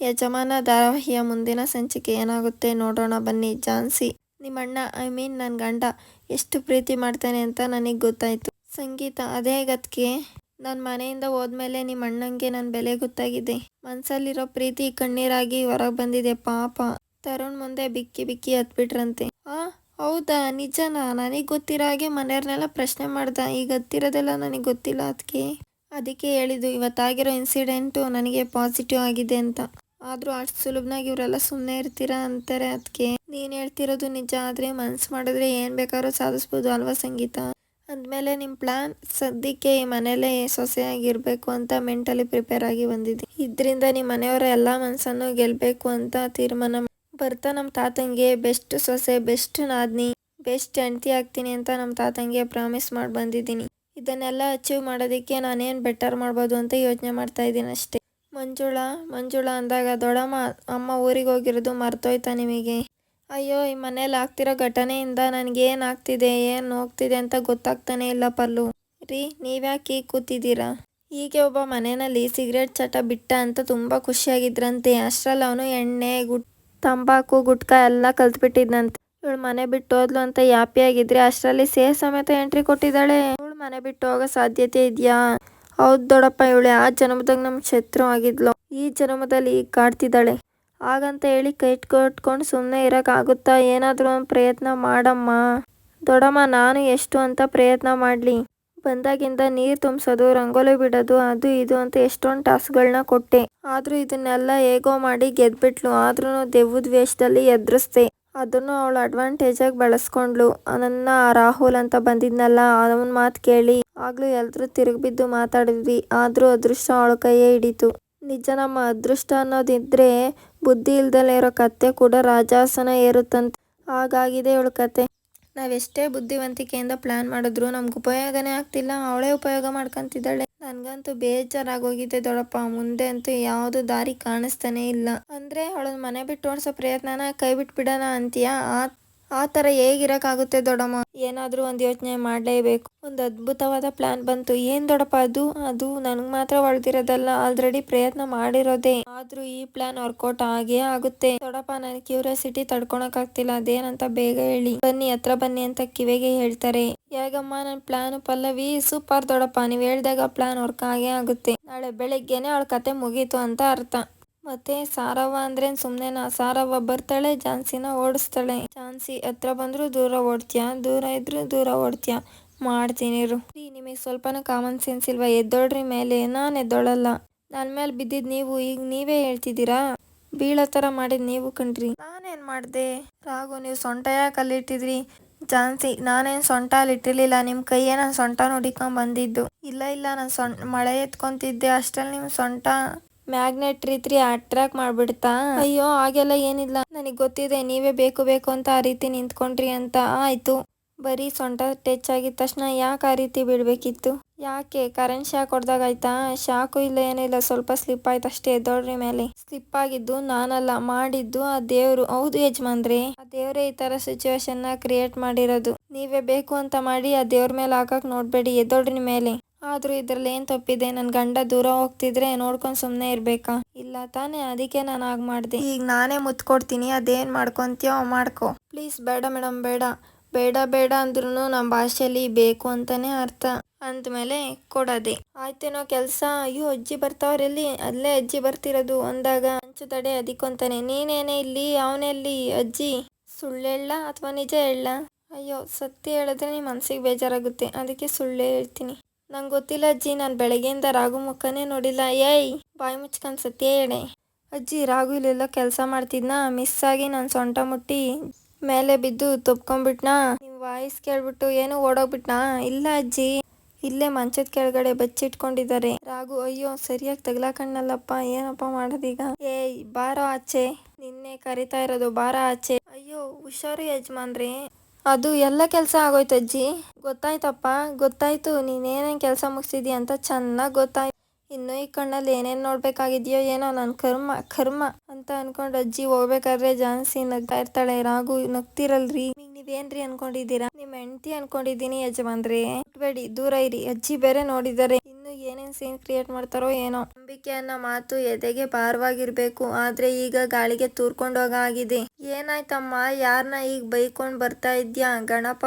ಯಜಮಾನ ಧಾರಾವಾಹಿಯ ಮುಂದಿನ ಸಂಚಿಕೆ ಏನಾಗುತ್ತೆ ನೋಡೋಣ ಬನ್ನಿ. ಝಾನ್ಸಿ ನಿಮ್ಮಣ್ಣ, ಐ ಮೀನ್ ನನ್ನ ಗಂಡ ಎಷ್ಟು ಪ್ರೀತಿ ಮಾಡ್ತಾನೆ ಅಂತ ನನಗೆ ಗೊತ್ತಾಯ್ತು. ಸಂಗೀತ, ಅದೇ ಗತ್ಗೆ ನನ್ನ ಮನೆಯಿಂದ ಹೋದ್ಮೇಲೆ ನಿಮ್ಮ ಅಣ್ಣಂಗೆ ನನ್ನ ಬೆಲೆ ಗೊತ್ತಾಗಿದೆ. ಮನ್ಸಲ್ಲಿರೋ ಪ್ರೀತಿ ಕಣ್ಣೀರಾಗಿ ಹೊರಗೆ ಬಂದಿದೆ ಪಾಪ. ತರುಣ್ ಮುಂದೆ ಬಿಕ್ಕಿ ಬಿಕ್ಕಿ ಹತ್ಬಿಟ್ರಂತೆ. ಆ, ಹೌದಾ? ನಿಜನಾ? ನನಗೆ ಗೊತ್ತಿರೋ ಹಾಗೆ ಮನೆಯವ್ರನ್ನೆಲ್ಲ ಪ್ರಶ್ನೆ ಮಾಡ್ದ. ಈಗ ಗೊತ್ತಿರೋದೆಲ್ಲ ನನಗೆ ಗೊತ್ತಿಲ್ಲ ಅದಕ್ಕೆ ಅದಕ್ಕೆ ಹೇಳಿದ್ದು, ಇವತ್ತಾಗಿರೋ ಇನ್ಸಿಡೆಂಟು ನನಗೆ ಪಾಸಿಟಿವ್ ಆಗಿದೆ ಅಂತ. ಆದರೂ ಅಷ್ಟು ಸುಲಭನಾಗಿ ಇವರೆಲ್ಲ ಸುಮ್ಮನೆ ಇರ್ತೀರಾ ಅಂತಾರೆ ಅದಕ್ಕೆ ನೀನ್ ಹೇಳ್ತಿರೋದು ನಿಜ, ಆದ್ರೆ ಮನ್ಸು ಮಾಡಿದ್ರೆ ಏನು ಬೇಕಾದ್ರೂ ಸಾಧಿಸ್ಬೋದು ಅಲ್ವಾ ಸಂಗೀತ? ಅಂದ್ಮೇಲೆ ನಿಮ್ಮ ಪ್ಲಾನ್ ಸದ್ಯಕ್ಕೆ ಈ ಮನೇಲೇ ಸೊಸೆಯಾಗಿರಬೇಕು ಅಂತ ಮೆಂಟಲಿ ಪ್ರಿಪೇರ್ ಆಗಿ ಬಂದಿದ್ದೆ. ಇದ್ರಿಂದ ನಿಮ್ಮ ಮನೆಯವರ ಎಲ್ಲಾ ಮನಸ್ಸನ್ನು ಗೆಲ್ಲಬೇಕು ಅಂತ ತೀರ್ಮಾನ ಬರ್ತಾ ನಮ್ಮ ತಾತಂಗೆ, ಬೆಸ್ಟ್ ಸೊಸೆ, ಬೆಸ್ಟ್ ನಾದ್ನಿ, ಬೆಸ್ಟ್ ಹೆಂಡ್ತಿ ಆಗ್ತೀನಿ ಅಂತ ನಮ್ಮ ತಾತಂಗೆ ಪ್ರಾಮಿಸ್ ಮಾಡಿ ಬಂದಿದ್ದೀನಿ ಇದನ್ನೆಲ್ಲ ಅಚೀವ್ ಮಾಡೋದಕ್ಕೆ ನಾನೇನ್ ಬೆಟರ್ ಮಾಡ್ಬೋದು ಅಂತ ಯೋಚನೆ ಮಾಡ್ತಾ ಇದ್ದೀನಿ ಅಷ್ಟೇ. ಮಂಜುಳಾ ಮಂಜುಳಾ ಅಂದಾಗ ದೊಡ್ಡಮ್ಮ ಅಮ್ಮ ಊರಿಗೆ ಹೋಗಿರೋದು ಮರ್ತೋಯ್ತಾ ನಿಮಗೆ? ಅಯ್ಯೋ, ಈ ಮನೇಲಿ ಆಗ್ತಿರೋ ಘಟನೆಯಿಂದ ನನಗೇನು ಆಗ್ತಿದೆ, ಏನು ಹೋಗ್ತಿದೆ ಅಂತ ಗೊತ್ತಾಗ್ತಾನೆ ಇಲ್ಲ ಪಲ್ಲು. ರೀ, ನೀವ್ಯಾಕೆ ಈಗ ಕೂತಿದ್ದೀರಾ? ಹೀಗೆ ಒಬ್ಬ ಮನೆಯಲ್ಲಿ ಸಿಗರೇಟ್ ಚಟ ಬಿಟ್ಟ ಅಂತ ತುಂಬ ಖುಷಿಯಾಗಿದ್ರಂತೆ. ಅಷ್ಟರಲ್ಲಿ ಅವನು ಎಣ್ಣೆ, ಗುಟ್, ತಂಬಾಕು, ಗುಟ್ಕಾ ಎಲ್ಲ ಕಲ್ತ್ಬಿಟ್ಟಿದ್ನಂತೆ. ಇವಳು ಮನೆ ಬಿಟ್ಟು ಹೋದ್ಲು ಅಂತ ಯಾಪಿಯಾಗಿದ್ರೆ ಅಷ್ಟರಲ್ಲಿ ಸೇಫ್ ಸಮೇತ ಎಂಟ್ರಿ ಕೊಟ್ಟಿದ್ದಾಳೆ. ಇವಳು ಮನೆ ಬಿಟ್ಟು ಹೋಗೋ ಸಾಧ್ಯತೆ ಇದೆಯಾ? ಹೌದು ದೊಡ್ಡಪ್ಪ ಇವಳೆ, ಆ ಜನ್ಮದಾಗ ನಮ್ಮ ಶತ್ರು ಆಗಿದ್ಲು. ಈ ಜನ್ಮದಲ್ಲಿ ಈಗ ಕಾಡ್ತಿದ್ದಾಳೆ. ಹಾಗಂತ ಹೇಳಿ ಕೈ ಕಟ್ಕೊಂಡು ಸುಮ್ಮನೆ ಆಗುತ್ತಾ? ಏನಾದರೂ ಒಂದು ಪ್ರಯತ್ನ ಮಾಡಮ್ಮ. ದೊಡ್ಡಮ್ಮ, ನಾನು ಎಷ್ಟು ಅಂತ ಪ್ರಯತ್ನ ಮಾಡ್ಲಿ. ಬಂದಾಗಿಂದ ನೀರು ತುಂಬಿಸೋದು, ರಂಗೋಲಿ ಬಿಡೋದು, ಅದು ಇದು ಅಂತ ಎಷ್ಟೊಂದು ಟಾಸ್ಕ್ಗಳನ್ನ ಕೊಟ್ಟೆ. ಆದ್ರೂ ಇದನ್ನೆಲ್ಲ ಹೇಗೋ ಮಾಡಿ ಗೆದ್ಬಿಟ್ಲು. ಆದ್ರೂ ದೆವ್ವದ ವೇಷದಲ್ಲಿ ಎದುರಿಸ್ದೆ. ಅದನ್ನು ಅವಳು ಅಡ್ವಾಂಟೇಜಾಗಿ ಬಳಸ್ಕೊಂಡ್ಲು ನನ್ನ ರಾಹುಲ್ ಅಂತ ಬಂದಿದ್ನಲ್ಲ, ಅವನ ಮಾತು ಕೇಳಿ. ಆಗ್ಲೂ ಎಲ್ರೂ ತಿರುಗಿಬಿದ್ದು ಮಾತಾಡಿದ್ವಿ. ಆದರೂ ಅದೃಷ್ಟ ಅವಳ ಕೈಯೇ ಹಿಡಿತು. ನಿಜ ನಮ್ಮ ಅದೃಷ್ಟ ಅನ್ನೋದಿದ್ರೆ ಬುದ್ಧಿ ಇಲ್ದಲೇ ಇರೋ ಕತ್ತೆ ಕೂಡ ರಾಜಾಸನ ಏರುತ್ತಂತೆ. ಹಾಗಾಗಿದೆ ಇವಳ ಕತೆ. ನಾವೆಷ್ಟೇ ಬುದ್ಧಿವಂತಿಕೆಯಿಂದ ಪ್ಲಾನ್ ಮಾಡಿದ್ರು ನಮ್ಗೆ ಉಪಯೋಗನೇ ಆಗ್ತಿಲ್ಲ. ಅವಳೇ ಉಪಯೋಗ ಮಾಡ್ಕೊಂತಿದ್ದಾಳೆ. ನನಗಂತೂ ಬೇಜಾರಾಗೋಗಿದೆ ದೊಡಪ್ಪ. ಮುಂದೆ ಅಂತೂ ಯಾವುದು ದಾರಿ ಕಾಣಿಸ್ತಾನೆ ಇಲ್ಲ. ಅಂದ್ರೆ ಅವಳನ್ನ ಮನೆ ಬಿಟ್ಟು ಓಡಿಸೋ ಪ್ರಯತ್ನನ ಕೈ ಬಿಟ್ಬಿಡೋಣ ಅಂತೀಯಾ? ಆ ಆ ಥರ ಹೇಗಿರೋಕ್ಕಾಗುತ್ತೆ ದೊಡ್ಡಮ್ಮ? ಏನಾದ್ರೂ ಒಂದು ಯೋಚನೆ ಮಾಡಲೇಬೇಕು. ಒಂದು ಅದ್ಭುತವಾದ ಪ್ಲಾನ್ ಬಂತು. ಏನ್ ದೊಡ್ಡಪ್ಪ ಅದು? ಅದು ನನಗೆ ಮಾತ್ರ ಹೊಳ್ದಿರೋದಲ್ಲ ಆಲ್ರೆಡಿ ಪ್ರಯತ್ನ ಮಾಡಿರೋದೇ. ಆದ್ರೂ ಈ ಪ್ಲಾನ್ ವರ್ಕೌಟ್ ಆಗೇ ಆಗುತ್ತೆ. ದೊಡ್ಡಪ್ಪ ನನ್ ಕ್ಯೂರಿಯಾಸಿಟಿ ತಡ್ಕೊಳಕ್ಕಾಗ್ತಿಲ್ಲ. ಅದೇನಂತ ಬೇಗ ಹೇಳಿ. ಬನ್ನಿ, ಹತ್ರ ಬನ್ನಿ ಅಂತ ಕಿವಿಗೆ ಹೇಳ್ತಾರೆ. ಯಾಗಮ್ಮ, ನನ್ ಪ್ಲಾನ್ ಪಲ್ಲವಿ ಸೂಪರ್ ದೊಡ್ಡಪ್ಪ. ನೀವ್ ಹೇಳ್ದಾಗ ಪ್ಲಾನ್ ವರ್ಕ್ ಆಗೇ ಆಗುತ್ತೆ. ನಾಳೆ ಬೆಳಗ್ಗೆನೆ ಅವಳ ಕತೆ ಮುಗೀತು ಅಂತ ಅರ್ಥ. ಮತ್ತೆ ಸಾರವ್ವ ಅಂದ್ರೆ ಸುಮ್ನೆನಾ ಸಾರವ್ವ ಬರ್ತಾಳೆ, ಝಾನ್ಸಿನ ಓಡಿಸ್ತಾಳೆ. ಝಾನ್ಸಿ ಹತ್ರ ಬಂದ್ರು ದೂರ ಓಡ್ತೀಯಾ? ದೂರ ಇದ್ರು ದೂರ ಓಡ್ತೀಯಾ? ಮಾಡ್ತೀನಿ ನಿಮಗೆ ಸ್ವಲ್ಪನೂ ಕಾಮನ್ ಸೆನ್ಸ್ ಇಲ್ವಾ? ಎದ್ದೋಳ್ರಿ ಮೇಲೆ. ನಾನ್ ಎದ್ದೋಳಲ್ಲ. ನನ್ ಮೇಲೆ ಬಿದ್ದಿದ್ ನೀವು, ಈಗ ನೀವೇ ಹೇಳ್ತಿದ್ದೀರಾ? ಬೀಳೋ ತರ ಮಾಡಿದ್ ನೀವು ಕಣ್ರಿ. ನಾನೇನ್ ಮಾಡ್ದೆ? ರಾಘು, ನೀವು ಸೊಂಟ ಯಾಕೆ ಅಲ್ಲಿಟ್ಟಿದ್ರಿ ಝಾನ್ಸಿ, ನಾನೇನ್ ಸೊಂಟ ಅಲ್ಲಿ ಇಟ್ಟಿರ್ಲಿಲ್ಲ. ನಿಮ್ಮ ಕೈಯೇ ನಾನು ಸೊಂಟ ನೋಡಿಕೊಂಡ್ ಬಂದಿದ್ದು. ಇಲ್ಲ ಇಲ್ಲ, ನಾನ್ ಮಳೆ ಎತ್ಕೊಂತಿದ್ದೆ. ಅಷ್ಟ್ರಲ್ಲಿ ನಿಮ್ ಸೊಂಟ ಮ್ಯಾಗ್ನೆಟ್ ರೀತಿ ಅಟ್ರಾಕ್ಟ್ ಮಾಡ್ಬಿಡ್ತಾ. ಅಯ್ಯೋ, ಹಾಗೆಲ್ಲ ಏನಿಲ್ಲ. ನನಗೆ ಗೊತ್ತಿದೆ, ನೀವೇ ಬೇಕು ಬೇಕು ಅಂತ ಆ ರೀತಿ ನಿಂತ್ಕೊಂಡ್ರಿ ಅಂತ. ಆಯ್ತು. ಬರೀ ಸೊಂಟ ಟಚ್ ಆಗಿದ ತಕ್ಷಣ ಯಾಕೆ ಆ ರೀತಿ ಬಿಡ್ಬೇಕಿತ್ತು? ಯಾಕೆ? ಕರೆಂಟ್ ಶಾಕ್ ಹೊಡೆದಾಗ ಆಯ್ತಾ? ಶಾಕು ಇಲ್ಲ ಏನಿಲ್ಲ ಸ್ವಲ್ಪ ಸ್ಲಿಪ್ ಆಯ್ತು ಅಷ್ಟೇ ಎದ್ದೋಳ್ರಿ ಮೇಲೆ. ಸ್ಲಿಪ್ ಆಗಿದ್ದು ನಾನಲ್ಲ, ಮಾಡಿದ್ದು ಆ ದೇವ್ರು. ಹೌದು ಯಜಮಾನ್ರಿ. ಆ ದೇವ್ರೇ ಈ ತರ ಸಿಚುವೇಶನ್ನ ಕ್ರಿಯೇಟ್ ಮಾಡಿರೋದು. ನೀವೇ ಬೇಕು ಅಂತ ಮಾಡಿ ಆ ದೇವ್ರ ಮೇಲೆ ಹಾಕಕ್ ನೋಡ್ಬೇಡಿ, ಎದ್ದೋಳ್ರಿ ಮೇಲೆ. ಆದ್ರೂ ಇದ್ರಲ್ಲಿ ಏನ್ ತಪ್ಪಿದೆ? ನನ್ ಗಂಡ ದೂರ ಹೋಗ್ತಿದ್ರೆ ನೋಡ್ಕೊಂಡ್ ಸುಮ್ನೆ ಇರ್ಬೇಕಾ? ಇಲ್ಲ ತಾನೇ, ಅದಕ್ಕೆ ನಾನು ಆಗ ಮಾಡ್ದೆ. ಈಗ ನಾನೇ ಮುತ್ಕೊಡ್ತೀನಿ, ಅದೇನ್ ಮಾಡ್ಕೊಂತೀಯೋ ಮಾಡ್ಕೊ. ಪ್ಲೀಸ್, ಬೇಡ ಮೇಡಮ್ ಬೇಡ. ಬೇಡ ಬೇಡ ಅಂದ್ರೂ ನಮ್ಮ ಭಾಷೆಯಲ್ಲಿ ಬೇಕು ಅಂತಾನೆ ಅರ್ಥ. ಅಂದ್ಮೇಲೆ ಕೊಡೋದೆ. ಆಯ್ತೇನೋ ಕೆಲ್ಸ? ಅಯ್ಯೋ, ಅಜ್ಜಿ ಬರ್ತಾವ್ರಲ್ಲಿ ಅಲ್ಲೇ ಅಜ್ಜಿ ಬರ್ತಿರೋದು ಅಂದಾಗ ಹಂಚು ತಡೆ ಅದಕ್ಕೊಂತಾನೆ. ನೀನೇನೆ ಇಲ್ಲಿ? ಅವನೆಲ್ಲಿ? ಅಜ್ಜಿ? ಸುಳ್ಳು ಹೇಳ ಅಥವಾ ನಿಜ ಹೇಳ? ಅಯ್ಯೋ, ಸತ್ಯ ಹೇಳಿದ್ರೆ ನಿಮ್ಮ ಮನ್ಸಿಗೆ ಬೇಜಾರಾಗುತ್ತೆ. ಅದಕ್ಕೆ ಸುಳ್ಳೇ ಹೇಳ್ತೀನಿ. ನಂಗೆ ಗೊತ್ತಿಲ್ಲ ಅಜ್ಜಿ, ನಾನು ಬೆಳಗ್ಗೆಯಿಂದ ರಾಘು ಮುಖನೇ ನೋಡಿಲ್ಲ. ಏಯ್, ಬಾಯಿ ಮುಚ್ಕೊಂಡು ಸತ್ಯ ಹೇಳೆ? ಅಜ್ಜಿ, ರಾಘು ಇಲ್ಲೆಲ್ಲ ಕೆಲಸ ಮಾಡ್ತಿದ್ನಾ? ಮಿಸ್ ಆಗಿ ನಾನು ಸೊಂಟ ಮುಟ್ಟಿ ಮೇಲೆ ಬಿದ್ದು ತುಪ್ಕೊಂಡ್ಬಿಟ್ನಾ ನಿಮ್ಮ ವಾಯ್ಸ್ ಕೇಳ್ಬಿಟ್ಟು ಏನು ಓಡೋಗ್ಬಿಟ್ನಾ? ಇಲ್ಲ ಅಜ್ಜಿ, ಇಲ್ಲೇ ಮಂಚದ ಕೆಳಗಡೆ ಬಚ್ಚಿಟ್ಕೊಂಡಿದ್ದಾರೆ. ರಾಘು, ಅಯ್ಯೋ, ಸರಿಯಾಗಿ ತಗ್ಲಾಕಣ್ಣಲ್ಲಪ್ಪ, ಏನಪ್ಪ ಮಾಡೋದೀಗ? ಏಯ್, ಬಾರೋ ಆಚೆ. ನಿನ್ನೆ ಕರಿತಾ ಇರೋದು ಬಾರ ಆಚೆ. ಅಯ್ಯೋ, ಹುಷಾರು ಯಜಮಾನ್ರಿ. ಅದು ಎಲ್ಲ ಕೆಲಸ ಆಗೋಯ್ತು ಅಜ್ಜಿ. ಗೊತ್ತಾಯ್ತಪ್ಪ. ಗೊತ್ತಾಯ್ತು. ನೀನೇನೇನು ಕೆಲಸ ಮುಗಿಸಿದ್ಯಾ ಅಂತ ಚೆನ್ನಾಗಿ ಗೊತ್ತಾಯ್ತು. ಇನ್ನು ಈ ಕಣ್ಣಲ್ಲಿ ಏನೇನು ನೋಡ್ಬೇಕಾಗಿದ್ಯೋ ಏನೋ ನನ್ನ ಕರ್ಮ ಕರ್ಮ ಅಂತ ಅನ್ಕೊಂಡು ಅಜ್ಜಿ ಹೋಗ್ಬೇಕಾದ್ರೆ ಜಾನ್ಸಿ ನಗ್ತಾ ಇರ್ತಾಳೆ. ರಾಗು ನಗ್ತಿರಲ್ರಿ. ಈಗ ನೀವೇನ್ರಿ ಅನ್ಕೊಂಡಿದ್ದೀರಾ? ನಿಮ್ಮ ಹೆಂಡತಿ ಅನ್ಕೊಂಡಿದ್ದೀನಿ ಯಜಮಾನ್ರಿ. ಬೇಡಿ ದೂರ ಇರಿ. ಅಜ್ಜಿ ಬೇರೆ ನೋಡಿದ್ದಾರೆ. ಏನೇನ್ ಸೀನ್ ಕ್ರಿಯೇಟ್ ಮಾಡ್ತಾರೋ ಏನೋ. ನಂಬಿಕೆ ಅನ್ನೋ ಮಾತು ಎದೆಗೆ ಭಾರವಾಗಿರ್ಬೇಕು, ಆದ್ರೆ ಈಗ ಗಾಳಿಗೆ ತೂರ್ಕೊಂಡೋಗ ಆಗಿದೆ. ಏನಾಯ್ತಮ್ಮ ಯಾರನ್ನ ಈಗ ಬೈಕೊಂಡ್ ಬರ್ತಾ ಇದ್ಯಾ, ಗಣಪ?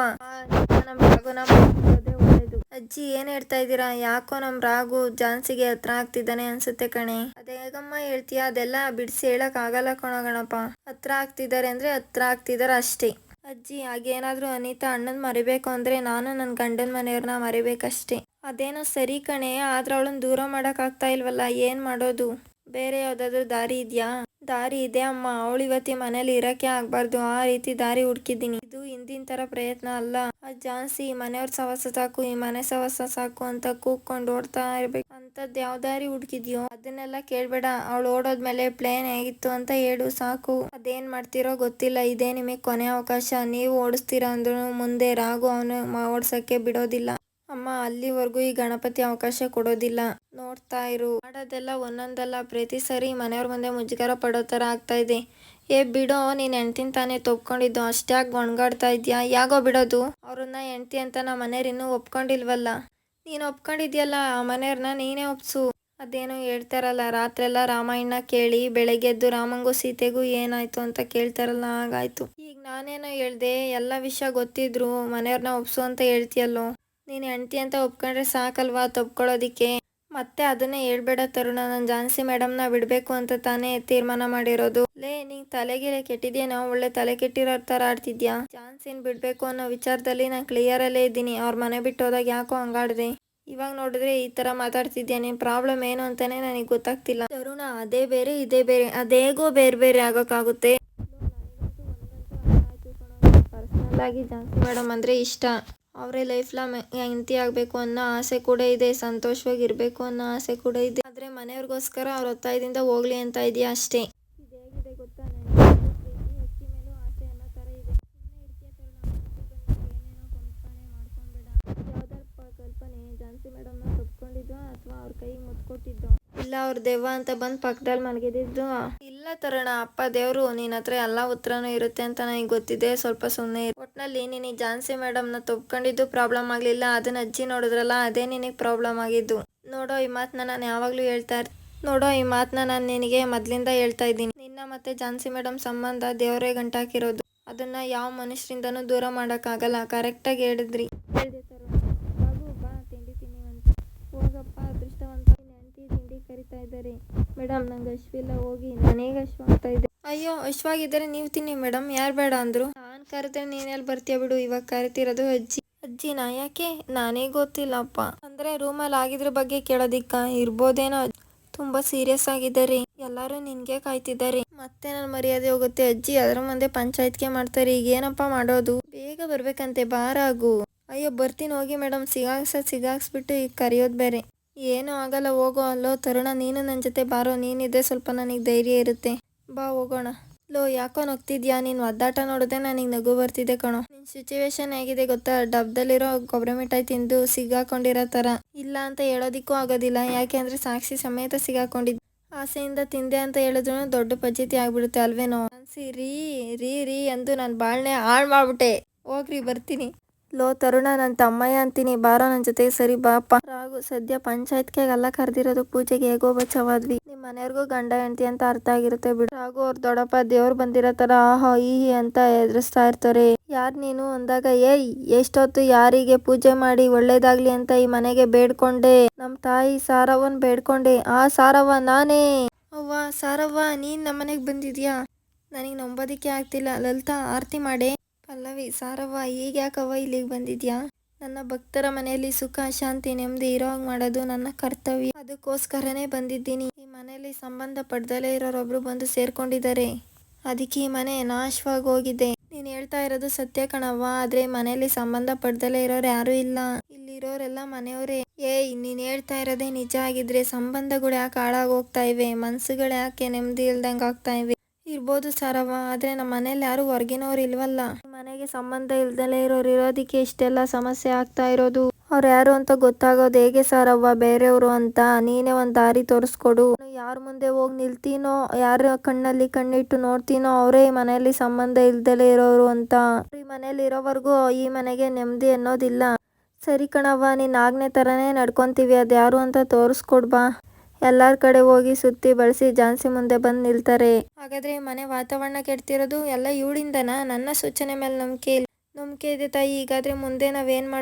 ಅಜ್ಜಿ ಏನ್ ಹೇಳ್ತಾ ಇದ್ದೀರಾ? ಯಾಕೋ ನಮ್ ರಾಘು ಜಾನ್ಸಿಗೆ ಹತ್ರ ಆಗ್ತಿದ್ದಾನೆ ಅನ್ಸುತ್ತೆ ಕಣೆ. ಅದೇಗಮ್ಮ ಹೇಳ್ತೀಯ? ಅದೆಲ್ಲ ಬಿಡಿಸಿ ಹೇಳಕ್ ಆಗಲ್ಲ ಕಣ ಗಣಪ. ಹತ್ರ ಆಗ್ತಿದ್ದಾರೆ ಅಂದ್ರೆ ಹತ್ರ ಆಗ್ತಿದಾರೆ ಅಷ್ಟೇ. ಅಜ್ಜಿ, ಹಾಗೇನಾದ್ರೂ ಅನಿತಾ ಅಣ್ಣನ್ ಮರಿಬೇಕು ಅಂದ್ರೆ ನಾನು ನನ್ನ ಗಂಡನ ಮನೆಯವ್ರನ್ನ ಮರಿಬೇಕಷ್ಟೇ. ಅದೇನೋ ಸರಿ ಕಣೆ, ಆದ್ರೆ ಅವಳನ್ನ ದೂರ ಮಾಡಕ್ ಆಗ್ತಾ ಇಲ್ವಲ್ಲ, ಏನ್ ಮಾಡೋದು? ಬೇರೆ ಯಾವ್ದಾದ್ರು ದಾರಿ ಇದ್ಯಾ? ದಾರಿ ಇದೆ ಅಮ್ಮ, ಅವಳು ಇವತ್ತಿ ಮನೇಲಿ ಇರಕ್ಕೆ ಆಗ್ಬಾರ್ದು, ಆ ರೀತಿ ದಾರಿ ಹುಡ್ಕಿದ್ದೀನಿ. ಇದು ಹಿಂದಿನ ತರ ಪ್ರಯತ್ನ ಅಲ್ಲ. ಆ ಜಾನ್ಸಿ ಮನೆಯವ್ರ ಸವಸ ಸಾಕು, ಈ ಮನೆ ಸವಸ ಸಾಕು ಅಂತ ಕೂಗ್ಕೊಂಡು ಓಡ್ತಾ ಇರ್ಬೇಕು. ಅಂತದ್ ಯಾವ ದಾರಿ ಹುಡ್ಕಿದ್ಯೋ? ಅದನ್ನೆಲ್ಲ ಕೇಳ್ಬೇಡ. ಅವಳು ಓಡೋದ್ಮೇಲೆ ಪ್ಲೇನ್ ಹೇಗಿತ್ತು ಅಂತ ಹೇಳು, ಸಾಕು. ಅದೇನ್ ಮಾಡ್ತಿರೋ ಗೊತ್ತಿಲ್ಲ, ಇದೇ ನಿಮಗೆ ಕೊನೆ ಅವಕಾಶ. ನೀವು ಓಡಿಸ್ತೀರಾ ಅಂದ್ರೂ ಮುಂದೆ ರಾಗು ಅವನು ಓಡ್ಸಕ್ಕೆ ಬಿಡೋದಿಲ್ಲ. ಅಮ್ಮ, ಅಲ್ಲಿವರೆಗೂ ಈ ಗಣಪತಿ ಅವಕಾಶ ಕೊಡೋದಿಲ್ಲ. ನೋಡ್ತಾ ಇರು. ಮಾಡೋದೆಲ್ಲ ಒಂದೊಂದಲ್ಲ. ಪ್ರತಿ ಸರಿ ಮನೆಯವ್ರ ಮುಂದೆ ಮುಜುಗರ ಪಡೋ ಥರ ಆಗ್ತಾ ಇದೆ. ಏ, ಬಿಡೋ. ನೀನು ಹೆಂಡ್ತಿನ ತಾನೇ ತೊಪ್ಕೊಂಡಿದ್ದು. ಅಷ್ಟ್ಯಾಕ್ ಒಣಗಾಡ್ತಾ ಇದೆಯಾ? ಯಾಗೋ ಬಿಡೋದು? ಅವ್ರನ್ನ ಹೆಂಡ್ತಿ ಅಂತ ನಮ್ಮ ಮನೆಯವ್ರು ಇನ್ನೂ ಒಪ್ಕೊಂಡಿಲ್ವಲ್ಲ? ನೀನು ಒಪ್ಕೊಂಡಿದ್ಯಲ್ಲ? ಆ ಮನೆಯವ್ರನ್ನ ನೀನೇ ಒಪ್ಸು. ಅದೇನು ಹೇಳ್ತಾರಲ್ಲ, ರಾತ್ರೆಲ್ಲ ರಾಮಾಯಣ ಕೇಳಿ ಬೆಳಗ್ಗೆ ಎದ್ದು ರಾಮಂಗೂ ಸೀತೆಗೂ ಏನಾಯ್ತು ಅಂತ ಕೇಳ್ತಾರಲ್ಲ, ಹಾಗಾಯ್ತು. ಈಗ ನಾನೇನೋ ಹೇಳ್ದೆ, ಎಲ್ಲ ವಿಷಯ ಗೊತ್ತಿದ್ರು ಮನೆಯವ್ರನ್ನ ಒಪ್ಸು ಅಂತ ಹೇಳ್ತೀಯಲ್ಲೋ? ನೀನು ಹೆಂಡ್ತಿ ಅಂತ ಒಪ್ಕೊಂಡ್ರೆ ಸಾಕಲ್ವಾ ತೊಪ್ಕೊಳ್ಳೋದಿಕ್ಕೆ ಮತ್ತೆ ಅದನ್ನೇ ಹೇಳ್ಬೇಡ ತರುಣ, ನಾನು ಜಾನ್ಸಿ ಮೇಡಮ್ನ ಬಿಡಬೇಕು ಅಂತ ತಾನೇ ತೀರ್ಮಾನ ಮಾಡಿರೋದು. ಲೇ, ನಿಂಗೆ ತಲೆಗಿಲೆ ಕೆಟ್ಟಿದ್ಯೇನೋ? ಒಳ್ಳೆ ತಲೆ ಕೆಟ್ಟಿರೋ ಥರ ಆಡ್ತಿದ್ಯಾ? ಜಾನ್ಸಿನ್ ಬಿಡಬೇಕು ಅನ್ನೋ ವಿಚಾರದಲ್ಲಿ ನಾನು ಕ್ಲಿಯರಲ್ಲೇ ಇದ್ದೀನಿ. ಅವ್ರ ಮನೆ ಬಿಟ್ಟು ಹೋದಾಗ ಯಾಕೋ ಹಂಗಾಡ್ರಿ ಇವಾಗ ನೋಡಿದ್ರೆ ಈ ಥರ ಮಾತಾಡ್ತಿದ್ಯಾ? ನಿನ್ ಪ್ರಾಬ್ಲಮ್ ಏನು ಅಂತಾನೆ ನನಗೆ ಗೊತ್ತಾಗ್ತಿಲ್ಲ. ತರುಣ, ಅದೇ ಬೇರೆ, ಇದೇ ಬೇರೆ, ಅದೇಗೋ ಬೇರೆ ಬೇರೆ ಆಗೋಕ್ಕಾಗುತ್ತೆ. ಪರ್ಸನಲ್ ಆಗಿ ಜಾನ್ಸಿ ಮೇಡಮ್ ಅಂದರೆ ಇಷ್ಟ. ಅವರೇ ಲೈಫ್ ಲಾಂಗ್ ಹೆಂಡತಿ ಆಗಬೇಕು ಅನ್ನೋ ಆಸೆ ಕೂಡ ಇದೆ, ಸಂತೋಷವಾಗಿ ಇರಬೇಕು ಅನ್ನೋ ಆಸೆ ಕೂಡ ಇದೆ. ಆದರೆ ಮನೆಯವ್ರಿಗೋಸ್ಕರ ಅವ್ರ ಒತ್ತಾಯದಿಂದ ಹೋಗ್ಲಿ ಅಂತ ಇದೆಯಾ ಅಷ್ಟೇ. ಅವ್ರ ದೆವ್ವ ಅಂತ ಬಂದು ಪಕ್ಕದಲ್ಲಿ ಮಲಗಿದ್ದು ಇಲ್ಲ ತರೋಣ, ಅಪ್ಪ ದೇವ್ರು ನಿನ್ನ ಹತ್ರ ಎಲ್ಲ ಉತ್ತರನೂ ಇರುತ್ತೆ ಅಂತ ನನಗೆ ಗೊತ್ತಿದೆ, ಸ್ವಲ್ಪ ಸುಮ್ಮನೆ ಒಟ್ನಲ್ಲಿ ನಿನಗೆ ಜಾನ್ಸಿ ಮೇಡಮ್ನ ತೊಪ್ಕೊಂಡಿದ್ದು ಪ್ರಾಬ್ಲಮ್ ಆಗಲಿಲ್ಲ, ಅದನ್ನ ಅಜ್ಜಿ ನೋಡಿದ್ರಲ್ಲ, ಅದೇ ನಿನಗೆ ಪ್ರಾಬ್ಲಮ್ ಆಗಿದ್ದು. ನೋಡೋ ಈ ಮಾತನ್ನ ನಾನು ಯಾವಾಗಲೂ ಹೇಳ್ತಾ ಇರ್ತೀನಿ ನೋಡೋ ಈ ಮಾತನ್ನ ನಾನು ನಿನಗೆ ಮೊದಲಿಂದ ಹೇಳ್ತಾ ಇದ್ದೀನಿ. ನಿನ್ನ ಮತ್ತೆ ಜಾನ್ಸಿ ಮೇಡಮ್ ಸಂಬಂಧ ದೇವರೇ ಗಂಟಾಕಿರೋದು. ಅದನ್ನ ಯಾವ ಮನುಷ್ಯರಿಂದನೂ ದೂರ ಮಾಡೋಕ್ಕಾಗಲ್ಲ ಕರೆಕ್ಟಾಗಿ ಹೇಳಿದ್ರಿ ಹೇಳ್ದೆ ತರುಣ. ಬಾಬು ಬಾ ತಿಂಡಿ ತಿನ್ನಿವಂತ ಹೋಗಪ್ಪ ಅದೃಷ್ಟವಂತ ನಿನ್ನ ಹೆಂಡತಿ ಕರಿತಾ ಇದ್ದಾರೆ? ಮೇಡಮ್, ನಂಗೆ ಅಶ್ವಿಲ್ಲ. ಹೋಗಿ ನನಗೆ ಅಶ್ವಾಗ್ತಾ ಇದೆ ಅಯ್ಯೋ, ಅಶ್ವಾಗಿದ್ದರೆ ನೀವು ತಿನ್ನಿ ಮೇಡಮ್. ಯಾರು ಬೇಡ ಅಂದ್ರು. ನಾನು ಕರೆದ್ರೆ ನೀನೆಲ್ಲಿ ಬರ್ತೀಯ ಬಿಡು. ಇವಾಗ ಕರಿತಿರೋದು ಅಜ್ಜಿ. ಅಜ್ಜಿ, ನಾ ಯಾಕೆ? ನಾನೇ ಗೊತ್ತಿಲ್ಲಪ್ಪ. ಅಂದ್ರೆ ರೂಮಲ್ಲಿ ಆಗಿದ್ರ ಬಗ್ಗೆ ಕೇಳೋದಿಕ್ಕ? ಇರ್ಬೋದೇನೋ ತುಂಬಾ ಸೀರಿಯಸ್ ಆಗಿದ್ದಾರೆ. ಎಲ್ಲರೂ ನಿನ್ಗೆ ಕಾಯ್ತಿದ್ದಾರೆ. ಮತ್ತೆ ನನ್ನ ಮರ್ಯಾದೆ ಹೋಗುತ್ತೆ ಅಜ್ಜಿ. ಅದ್ರ ಮುಂದೆ ಪಂಚಾಯತ್ಗೆ ಮಾಡ್ತಾರೆ. ಈಗ ಏನಪ್ಪ ಮಾಡೋದು? ಬೇಗ ಬರ್ಬೇಕಂತೆ. ಬಾರಾಗು ಅಯ್ಯೋ, ಬರ್ತೀನಿ. ಹೋಗಿ ಮೇಡಮ್. ಸಿಗಾಕ್ಸ ಸಿಗಾಕ್ಸ್ಬಿಟ್ಟು ಈಗ ಕರೆಯೋದು ಬೇರೆ. ಏನೂ ಆಗಲ್ಲ, ಹೋಗೋ ಅಲ್ಲೋ ತರುಣ, ನೀನು ನನ್ನ ಜೊತೆ ಬಾರೋ, ನೀನಿದ್ರೆ ಸ್ವಲ್ಪ ನನಗೆ ಧೈರ್ಯ ಇರುತ್ತೆ. ಬಾ, ಹೋಗೋಣ. ಲೋ, ಯಾಕೋ ನಗ್ತಿದ್ಯಾ? ನೀನು ಒದ್ದಾಟ ನೋಡಿದೆ ನನಗೆ ನಗು ಬರ್ತಿದೆ ಕಣೋ. ನಿನ್ ಸಿಚುವೇಶನ್ ಹೇಗಿದೆ ಗೊತ್ತಾ? ಡಬ್ದಲ್ಲಿರೋ ಕೊಬ್ಬರಿ ಮಿಠಾಯಿ ತಿಂದು ಸಿಗಾಕೊಂಡಿರೋ ಥರ. ಇಲ್ಲ ಅಂತ ಹೇಳೋದಿಕ್ಕೂ ಆಗೋದಿಲ್ಲ. ಯಾಕೆ ಅಂದರೆ ಸಾಕ್ಷಿ ಸಮೇತ ಸಿಗಾಕೊಂಡಿದ್ದು ಆಸೆಯಿಂದ ತಿಂದೆ ಅಂತ ಹೇಳಿದ್ರು ದೊಡ್ಡ ಪದ್ಧತಿ ಆಗ್ಬಿಡುತ್ತೆ ಅಲ್ವೇನೋ? ಅನ್ಸಿ ರೀ ರೀ ರೀ ಎಂದು ನಾನು ಬಾಳ್ನೆ ಹಾಳು ಮಾಡ್ಬಿಟ್ಟೆ. ಹೋಗ್ರಿ, ಬರ್ತೀನಿ. ಲೋ ತರುಣ ನನ್ನ ತಮ್ಮಯ್ಯ ಅಂತೀನಿ. ಬಾರೋ ನನ್ನ ಜೊತೆ ಸರಿ ಬಾಪ ರಾಗು ಸದ್ಯ ಪಂಚಾಯತ್ಗೆ ಎಲ್ಲ ಕರೆದಿರೋದು ಪೂಜೆಗೆ ಹೇಗೋ ಬಚ್ಚವಾದ್ವಿ ನಿಮ್ಮ ಮನೆಯವ್ರಿಗೂ ಗಂಡ, ಹೆಂಡತಿ ಅಂತ ಅರ್ಥ ಆಗಿರುತ್ತೆ ಬಿಡು. ರಾಗು ಅವ್ರ ದೊಡ್ಡಪ್ಪ ದೇವ್ರು ಬಂದಿರೋ ತರ, ಆಹೋ ಈ ಅಂತ ಎದುರಿಸ್ತಾ ಇರ್ತಾರೆ. ಯಾರ್ ನೀನು ಅಂದಾಗ, ಏಯ್, ಎಷ್ಟೊತ್ತು ಯಾರಿಗೆ ಪೂಜೆ ಮಾಡಿ ಒಳ್ಳೇದಾಗ್ಲಿ ಅಂತ ಈ ಮನೆಗೆ ಬೇಡ್ಕೊಂಡೆ. ನಮ್ ತಾಯಿ ಸಾರವ್ವನ್ ಬೇಡ್ಕೊಂಡೆ. ಆ ಸಾರವ್ವ ನಾನೇ. ಅವ್ವ, ಸಾರವ್ವ, ನೀನ್ ನಮ್ಮನೆಗೆ ಬಂದಿದ್ಯಾ? ನನಗೆ ನಂಬೋದಿಕ್ಕೆ ಆಗ್ತಿಲ್ಲ. ಲಲಿತಾ, ಆರತಿ ಮಾಡೆ. ಪಲ್ಲವಿ ಸಾರವ್ವ ಈಗ ಯಾಕವ್ವ ಇಲ್ಲಿಗೆ ಬಂದಿದ್ಯಾ? ನನ್ನ ಭಕ್ತರ ಮನೆಯಲ್ಲಿ ಸುಖ, ಶಾಂತಿ, ನೆಮ್ಮದಿ ಇರೋ ಹಾಗೆ ಮಾಡೋದು ನನ್ನ ಕರ್ತವ್ಯ. ಅದಕ್ಕೋಸ್ಕರನೇ ಬಂದಿದ್ದೀನಿ. ಈ ಮನೆಯಲ್ಲಿ ಸಂಬಂಧ ಪಡ್ದಲೇ ಇರೋರೊಬ್ರು ಬಂದು ಸೇರ್ಕೊಂಡಿದ್ದಾರೆ. ಅದಕ್ಕೆ ಈ ಮನೆ ನಾಶವಾಗಿ ಹೋಗಿದೆ. ನೀನು ಹೇಳ್ತಾ ಇರೋದು ಸತ್ಯ ಕಣವ್ವ, ಆದ್ರೆ ಮನೆಯಲ್ಲಿ ಸಂಬಂಧ ಪಡ್ದಲೇ ಇರೋರು ಯಾರು ಇಲ್ಲ. ಇಲ್ಲಿರೋರೆಲ್ಲ ಮನೆಯವರೇ. ಏಯ್, ನೀನು ಹೇಳ್ತಾ ಇರೋದೇ ನಿಜ ಆಗಿದ್ರೆ ಸಂಬಂಧಗಳು ಯಾಕೆ ಹಾಳಾಗಿ ಹೋಗ್ತಾ ಇವೆ? ಮನ್ಸುಗಳು ಯಾಕೆ ನೆಮ್ಮದಿ ಇಲ್ದಂಗೆ ಆಗ್ತಾ ಇವೆ? ಇರ್ಬೋದು ಸಾರವ್ವ, ಆದ್ರೆ ನಮ್ಮ ಮನೇಲಿ ಯಾರು ಹೊರಗಿನವ್ರು ಇಲ್ವಲ್ಲ? ಮನೆಗೆ ಸಂಬಂಧ ಇಲ್ದಲೇ ಇರೋರು ಇರೋದಿಕ್ಕೆ ಇಷ್ಟೆಲ್ಲ ಸಮಸ್ಯೆ ಆಗ್ತಾ ಇರೋದು. ಅವ್ರು ಯಾರು ಅಂತ ಗೊತ್ತಾಗೋದು ಹೇಗೆ ಸಾರವ್ವ ಬೇರೆಯವರು ಅಂತ ನೀನೇ ಒಂದ್ ದಾರಿ ತೋರಿಸ್ಕೊಡು. ಯಾರ ಮುಂದೆ ಹೋಗಿ ನಿಲ್ತೀನೋ, ಯಾರ ಕಣ್ಣಲ್ಲಿ ಕಣ್ಣಿಟ್ಟು ನೋಡ್ತೀನೋ ಅವರೇ ಈ ಮನೆಯಲ್ಲಿ ಸಂಬಂಧ ಇಲ್ದಲೇ ಇರೋರು ಅಂತ. ಈ ಮನೇಲಿ ಇರೋವರೆಗೂ ಈ ಮನೆಗೆ ನೆಮ್ಮದಿ ಅನ್ನೋದಿಲ್ಲ. ಸರಿ ಕಣವ್ವ, ನೀನ್ ಆಗ್ನೇ ಥರನೇ ನಡ್ಕೊಂತೀವಿ. ಅದ್ಯಾರು ಅಂತ ತೋರಿಸ್ಕೊಡ್ಬಾ ಎಲ್ಲಾರ ಕಡೆ ಹೋಗಿ ಸುತ್ತಿ ಬಳಸಿ ಝಾನ್ಸಿ ಮುಂದೆ ಬಂದ್ ನಿಲ್ತಾರೆ. ಹಾಗಾದ್ರೆ ಮನೆ ವಾತಾವರಣ ಕೆಡ್ತಿರೋದು ಎಲ್ಲ ಇವಳಿಂದನಾ? ನನ್ನ ಸೂಚನೆ ಮೇಲೆ ನಂಬಿಕೆ ಇಲ್ಲ. ನಂಬಿಕೆ ಇದೆ ತಾಯಿ, ಈಗಾದ್ರೆ ಮುಂದೆ ನಾವೇನ್ ಮಾಡ್